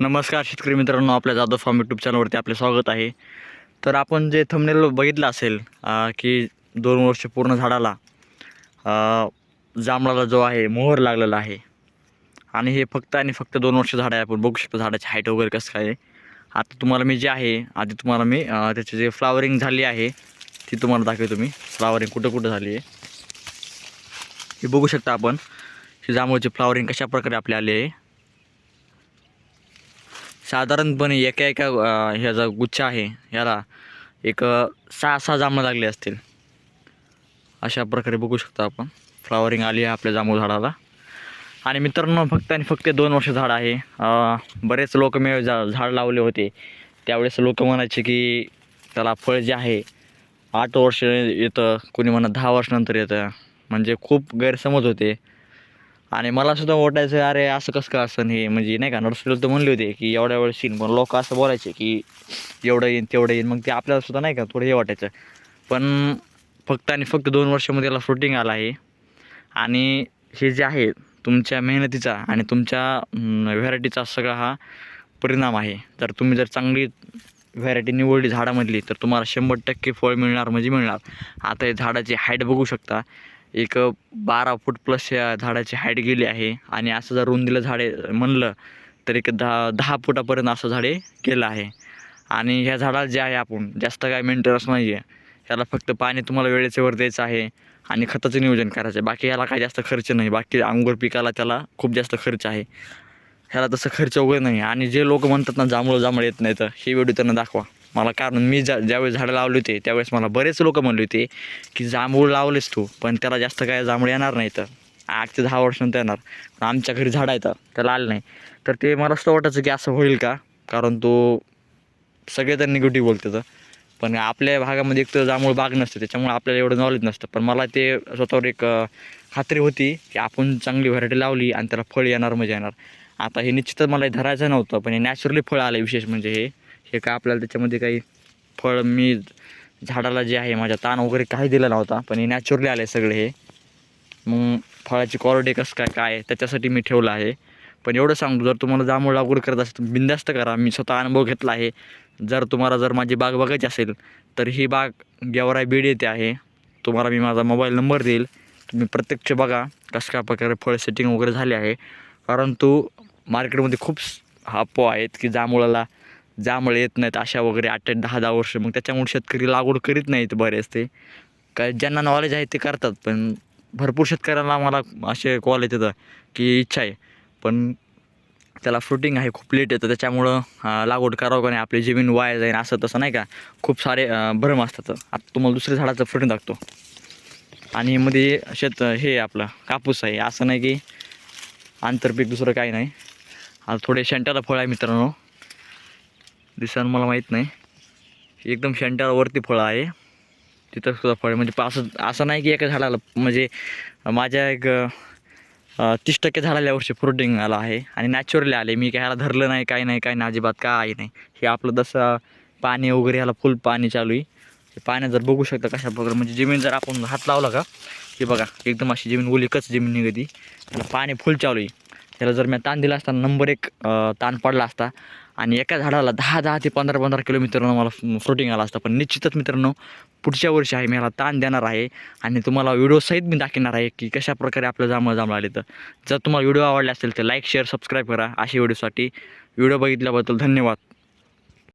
नमस्कार शेतकरी मित्रांनो आपल्या जाधव फार्म यूट्यूब चॅनलवरती आपले स्वागत आहे. तर आपण जे थंबनेल बघितलं असेल की दोन वर्ष पूर्ण झाडाला जांभळाला जो आहे मोहर लागलेला आहे. आणि हे फक्त आणि फक्त दोन वर्ष झाड आहे आपण बघू शकतो झाडाची हाईट वगैरे कसं काय आता तुम्हाला मी जे आहे आधी तुम्हाला मी त्याची जे फ्लावरिंग झाली आहे ती तुम्हाला दाखवतो मी. फ्लावरिंग कुठं कुठं झाली आहे. हे बघू शकता आपण. ही जांभळाची फ्लावरिंग कशा प्रकारे आपली आली आहे. साधारणपणे एका एका ह्याचा गुच्छ आहे. ह्याला एक सहा सहा जांभळं लागले असतील. अशा प्रकारे बघू शकतो आपण. फ्लावरिंग आली आहे आपल्या जांभूळ झाडाला. आणि मित्रांनो फक्त आणि फक्त दोन वर्ष झाड आहे. बरेच लोक मी झा झाड लावले होते. त्यावेळेस लोक म्हणायचे की त्याला फळ जे आहे आठ वर्ष येतं कोणी म्हणत दहा वर्षानंतर येतं. म्हणजे खूप गैरसमज होते. आणि मला सुद्धा वाटायचं अरे असं कसं का असं हे म्हणजे नाही का नर्सरीला तर म्हणले होते की एवढ्या वेळेस येईन पण लोक असं बोलायचे की एवढं येईन तेवढं येईन. मग ते आपल्याला सुद्धा नाही का थोडं हे वाटायचं. पण फक्त आणि फक्त दोन वर्षामध्ये याला फ्रुटिंग आलं आहे. आणि हे जे आहे तुमच्या मेहनतीचा आणि तुमच्या व्हरायटीचा सगळा हा परिणाम आहे. तर तुम्ही जर चांगली व्हरायटी निवडली झाडामधली तर तुम्हाला शंभर टक्के फळ मिळणार म्हणजे मिळणार. आता हे झाडाची हाईट बघू शकता. एक बारा फूट प्लस या झाडाची हाईट गेली आहे. आणि असं जर रुंदीला झाडे म्हणलं तर एक दहा दहा फुटापर्यंत असं झाडे गेलं आहे. आणि ह्या झाडाला जे आहे आपण जास्त काय मेंटेनन्स नाही आहे ह्याला फक्त पाणी तुम्हाला वेळेचे वर द्यायचं आहे आणि खताचं नियोजन करायचं आहे. बाकी ह्याला काय जास्त खर्च नाही. बाकी अंगूर पिकाला त्याला खूप जास्त खर्च आहे. ह्याला तसं खर्च वगैरे नाही. आणि जे लोक म्हणतात ना जांभळं जांभळं येत नाही तर हे व्हिडिओ त्यांना दाखवा. मला कारण मी ज्या ज्यावेळेस झाडं लावले होते त्यावेळेस मला बरेच लोक म्हणले होते की जांभूळ लावलेस तू पण त्याला जास्त काय जांभूळ येणार नाही तर आठ ते दहा वर्षानंतर येणार. पण आमच्या घरी झाडं आहेत त्याला आलं नाही. तर ते मला असं वाटायचं की असं होईल का? कारण तो सगळे तर निगेटिव्ह बोलतात. पण आपल्या भागामध्ये एक तर जांभूळ बाग नसते त्याच्यामुळे आपल्याला एवढं नॉलेज नसतं. पण मला ते स्वतःवर एक खात्री होती की आपण चांगली व्हरायटी लावली आणि त्याला फळ येणार म्हणजे येणार. आता हे निश्चितच मला धरायचं नव्हतं पण हे नॅचरली फळ आलं विशेष म्हणजे हे. हे काय आपल्याला त्याच्यामध्ये काही फळ मी झाडाला जे आहे माझ्या ताण वगैरे काही दिला नव्हता पण हे नॅचरली आले सगळे हे. मग फळाची क्वालिटी कसं काय काय आहे त्याच्यासाठी मी ठेवलं आहे. पण एवढं सांगतो जर तुम्हाला जांभूळ लागवड करत असेल बिंदास्त करा. मी स्वतः अनुभव घेतला आहे. जर तुम्हाला जर माझी बाग बघायची असेल तर ही बाग गेवराय बीड येथे आहे. तुम्हाला मी माझा मोबाईल नंबर देईल. तुम्ही प्रत्यक्ष बघा कसं काय प्रकारे फळ सेटिंग वगैरे झाले आहे. परंतु मार्केटमध्ये खूप हापो आहेत की जांभळाला जांभळं येत नाहीत अशा वगैरे आठ आठ दहा दहा वर्ष. मग त्याच्यामुळे शेतकरी लागवड करीत नाहीत बरेच ते. काय ज्यांना नॉलेज आहे ते करतात पण भरपूर शेतकऱ्यांना मला असे कॉल येतात की इच्छा आहे. पण त्याला फ्रुटिंग आहे खूप लेट येतं. त्याच्यामुळं लागवड करावं का नाही? आपली जमीन वाया जाईल असं तसं नाही का? खूप सारे भ्रम असतात. आता तुम्हाला दुसऱ्या झाडाचं फ्रुटिंग टाकतो आणि मध्ये शेत हे आपलं कापूस आहे. असं नाही की आंतरपीक दुसरं काही नाही. आता थोडे शेंट्याला फळ आहे मित्रांनो. दिसन मला माहीत नाही. एकदम शेंट्यावरती फळं आहे. तिथं सुद्धा फळ म्हणजे असं असं नाही की एका झाडाला म्हणजे माझ्या एक तीस टक्के झाडाला यावर्षी फ्रुटिंग आलं आहे. आणि नॅचरली आले. मी काय ह्याला धरलं नाही काय नाही काय नाही अजिबात काय नाही. हे आपलं जसं पाणी वगैरे ह्याला फुल पाणी चालू आहे. हे पाण्यात जर बघू शकता कशा प्रकारे म्हणजे जमीन जर आपण हात लावला का की बघा एकदम अशी जमीन ओली कच जमीन निघती. पाणी फुल चालू आहे. त्याला जर मी ताण दिला असता नंबर एक ताण पडला असता आणि एका झाडाला दहा दहा ते पंधरा पंधरा किलोमीटरनं मला फ्रुटिंग आला असतं. पण निश्चितच मित्रांनो पुढच्या वर्षी आहे मी याला ताण देणार आहे आणि तुम्हाला व्हिडिओसहित मी दाखवणार आहे की कशा प्रकारे आपलं जांभळं जांभळं आले तर. जर तुम्हाला व्हिडिओ आवडले असेल तर लाईक शेअर सबस्क्राईब करा. अशा व्हिडिओसाठी व्हिडिओ बघितल्याबद्दल धन्यवाद.